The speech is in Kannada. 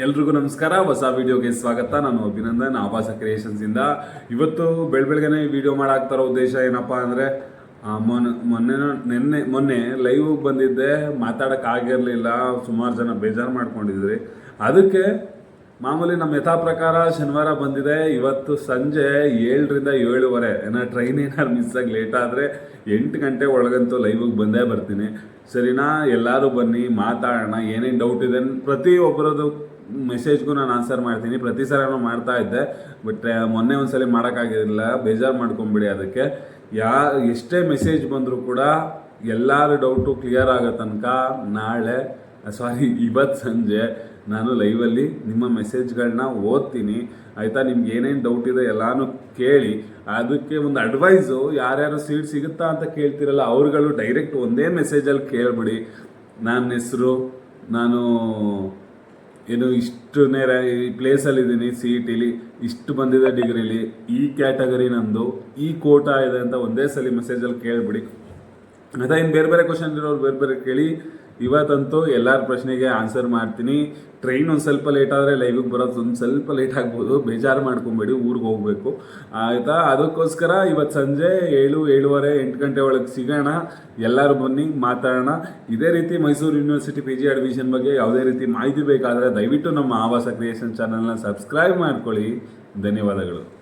ಎಲ್ರಿಗೂ ನಮಸ್ಕಾರ. ಹೊಸ ವಿಡಿಯೋಗೆ ಸ್ವಾಗತ. ನಾನು ಅಭಿನಂದನ್, ಆಭಾಸ ಕ್ರಿಯೇಷನ್ಸ್ ಇಂದ. ಇವತ್ತು ಬೆಳಬೆಳಗ್ಗೆ ವಿಡಿಯೋ ಮಾಡಾಕ್ತಾರೋ ಉದ್ದೇಶ ಏನಪ್ಪಾ ಅಂದ್ರೆ ಮೊನ್ನೆ ಮೊನ್ನೆ ನಿನ್ನೆ, ಮೊನ್ನೆ ಲೈವ್ ಬಂದಿದ್ದೆ. ಮಾತಾಡೋಕ್ಕಾಗಿರಲಿಲ್ಲ ಸುಮಾರು ಜನ ಬೇಜಾರು ಮಾಡ್ಕೊಂಡಿದ್ರಿ. ಅದಕ್ಕೆ ಮಾಮೂಲಿ ನಮ್ಮ ಯಥಾ ಪ್ರಕಾರ ಶನಿವಾರ ಬಂದಿದೆ. ಇವತ್ತು ಸಂಜೆ ಏಳರಿಂದ ಏಳುವರೆ. ಏನೋ ಟ್ರೈನ್ ಏನಾದ್ರು ಮಿಸ್ ಆಗಿ ಲೇಟ್ ಆದರೆ ಎಂಟು ಗಂಟೆ ಒಳಗಂತೂ ಲೈವಿಗೆ ಬಂದೇ ಬರ್ತೀನಿ. ಸರಿನಾ? ಎಲ್ಲರೂ ಬನ್ನಿ, ಮಾತಾಡೋಣ. ಏನೇನು ಡೌಟ್ ಇದೆ? ಪ್ರತಿ ಒಬ್ಬರದ್ದು ಮೆಸೇಜ್ಗೂ ನಾನು ಆನ್ಸರ್ ಮಾಡ್ತೀನಿ. ಪ್ರತಿ ಸಲನೂ ಮಾಡ್ತಾ ಇದ್ದೆ, ಬಟ್ ಮೊನ್ನೆ ಒಂದ್ಸಲಿ ಮಾಡೋಕ್ಕಾಗಿರಲಿಲ್ಲ. ಬೇಜಾರು ಮಾಡ್ಕೊಂಬಿಡಿ ಅದಕ್ಕೆ. ಯಾ, ಎಷ್ಟೇ ಮೆಸೇಜ್ ಬಂದರೂ ಕೂಡ ಎಲ್ಲರ ಡೌಟು ಕ್ಲಿಯರ್ ಆಗೋ ತನಕ ನಾಳೆ ಸಾರಿ ಇವತ್ತು ಸಂಜೆ ನಾನು ಲೈವಲ್ಲಿ ನಿಮ್ಮ ಮೆಸೇಜ್ಗಳನ್ನ ಓದ್ತೀನಿ. ಆಯಿತಾ? ನಿಮ್ಗೆ ಏನೇನು ಡೌಟ್ ಇದೆ ಎಲ್ಲಾನು ಕೇಳಿ. ಅದಕ್ಕೆ ಒಂದು ಅಡ್ವೈಸು ಯಾರ್ಯಾರು ಸೀಟ್ ಸಿಗುತ್ತಾ ಅಂತ ಕೇಳ್ತಿರಲ್ಲ, ಅವ್ರುಗಳು ಡೈರೆಕ್ಟ್ ಒಂದೇ ಮೆಸೇಜಲ್ಲಿ ಕೇಳಿಬಿಡಿ. ನನ್ನ ಹೆಸರು, ನಾನು ಏನು ಇಷ್ಟು ನೇರ ಈ ಪ್ಲೇಸಲ್ಲಿ ಇದ್ದೀನಿ ಸಿ ಇ ಟಿಲಿ ಇಷ್ಟು ಬಂದಿದೆ ಡಿಗ್ರಿಲಿ ಈ ಕ್ಯಾಟಗರಿ ನಂದು ಈ ಕೋಟಾ ಇದೆ ಅಂತ ಒಂದೇ ಸಲ ಮೆಸೇಜಲ್ಲಿ ಕೇಳ್ಬಿಡಿ. ಅದ ಇನ್ನು ಬೇರೆ ಬೇರೆ ಕ್ವಶನ್ ಇರೋರು ಬೇರೆ ಬೇರೆ ಕೇಳಿ. ಇವತ್ತಂತೂ ಎಲ್ಲರ ಪ್ರಶ್ನೆಗೆ ಆನ್ಸರ್ ಮಾಡ್ತೀನಿ. ಟ್ರೈನ್ ಒಂದು ಸ್ವಲ್ಪ ಲೇಟ್ ಆದರೆ ಲೈವಿಗೆ ಬರೋದು ಒಂದು ಸ್ವಲ್ಪ ಲೇಟ್ ಆಗ್ಬೋದು. ಬೇಜಾರು ಮಾಡ್ಕೊಬೇಡಿ, ಊರಿಗೆ ಹೋಗಬೇಕು. ಆಯಿತಾ? ಅದಕ್ಕೋಸ್ಕರ ಇವತ್ತು ಸಂಜೆ ಏಳು, ಏಳುವರೆ, ಎಂಟು ಗಂಟೆ ಒಳಗೆ ಸಿಗೋಣ. ಎಲ್ಲರೂ ಬನ್ನಿ, ಮಾತಾಡೋಣ. ಇದೇ ರೀತಿ Mysuru university P G admission ಬಗ್ಗೆ ಯಾವುದೇ ರೀತಿ ಮಾಹಿತಿ ಬೇಕಾದರೆ ದಯವಿಟ್ಟು ನಮ್ಮ ಆವಾಸ ಕ್ರಿಯೇಷನ್ ಚಾನಲ್ನ ಸಬ್ಸ್ಕ್ರೈಬ್ ಮಾಡ್ಕೊಳ್ಳಿ. ಧನ್ಯವಾದಗಳು.